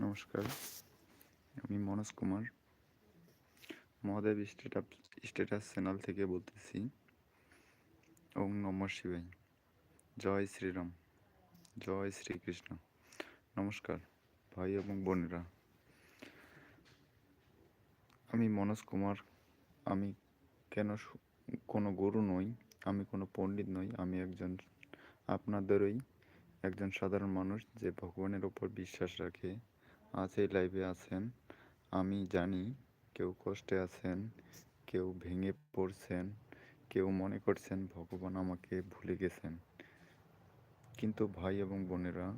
নমস্কার। আমি Manoj Kumar. Mahadev status status channel থেকে বলতেছি ওম নম শিবাই জয় শ্রীরাম। জয় শ্রীকৃষ্ণ। নমস্কার, ভাই এবং বোনেরা। আমি মনোজ কুমার। আমি কেন কোনো গুরু নই, আমি কোনো পণ্ডিত নই, আমি একজন আপনাদেরই, একজন সাধারণ মানুষ যে ভগবানের ওপর বিশ্বাস রাখে। আজ এই লাইভে আছেন। আমি জানি কেউ কষ্টে আছেন, কেউ ভেঙে পড়ছেন, কেউ মনে করছেন ভগবান আমাকে ভুলে গেছেন। কিন্তু ভাই এবং বোনেরা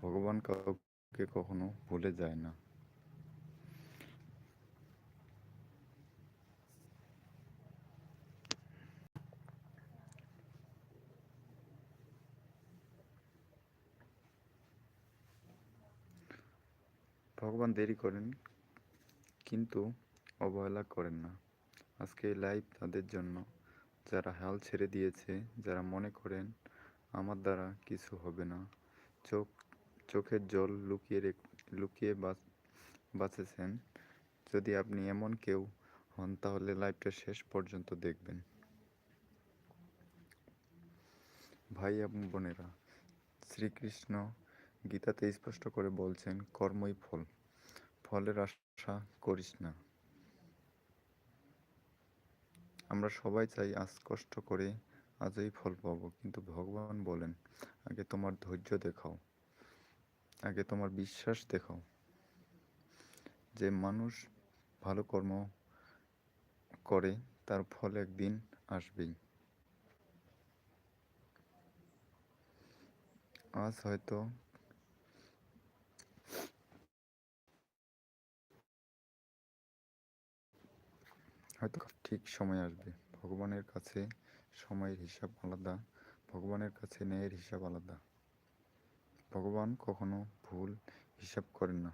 ভগবান কাউকে কখনো ভুলে যায় না। ভগবান দেরি করেন, কিন্তু অবহেলা করেন না। আজকে এই লাইভ তাদের জন্য। যারা হাল ছেড়ে দিয়েছে, যারা মনে করেন আমার দ্বারা কিছু হবে না। চোখ, চোখের জল লুকিয়ে লুকিয়ে বাঁচ- বাঁচেছেন। যদি আপনি এমন কেউ হন, তাহলে লাইভটা শেষ পর্যন্ত দেখবেন। ভাই এবং বোনেরা, শ্রীকৃষ্ণ গীতাতে স্পষ্ট করে বলছেন, কর্মই ফল। ফলের আশা করিস না। আমরা সবাই চাই আজ কষ্ট করে আজই ফল পাবো, কিন্তু ভগবান বলেন, আগে তোমার ধৈর্য দেখাও, আগে তোমার বিশ্বাস দেখাও যে মানুষ ভালো কর্ম করে, তার ফল একদিন আসবেই। আজ হয়তো হয়তো ঠিক সময় আসবে। ভগবানের কাছে সময়ের হিসাব আলাদা, ভগবানের কাছে ন্যায়ের হিসাব আলাদা। ভগবান কখনো ভুল হিসাব করেন না।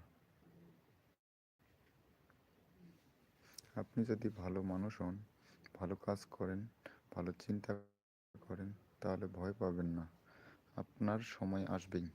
আপনি যদি ভালো মানুষ হন, ভালো কাজ করেন, ভালো চিন্তা করেন, তাহলে ভয় পাবেন না। আপনার সময় আসবেই।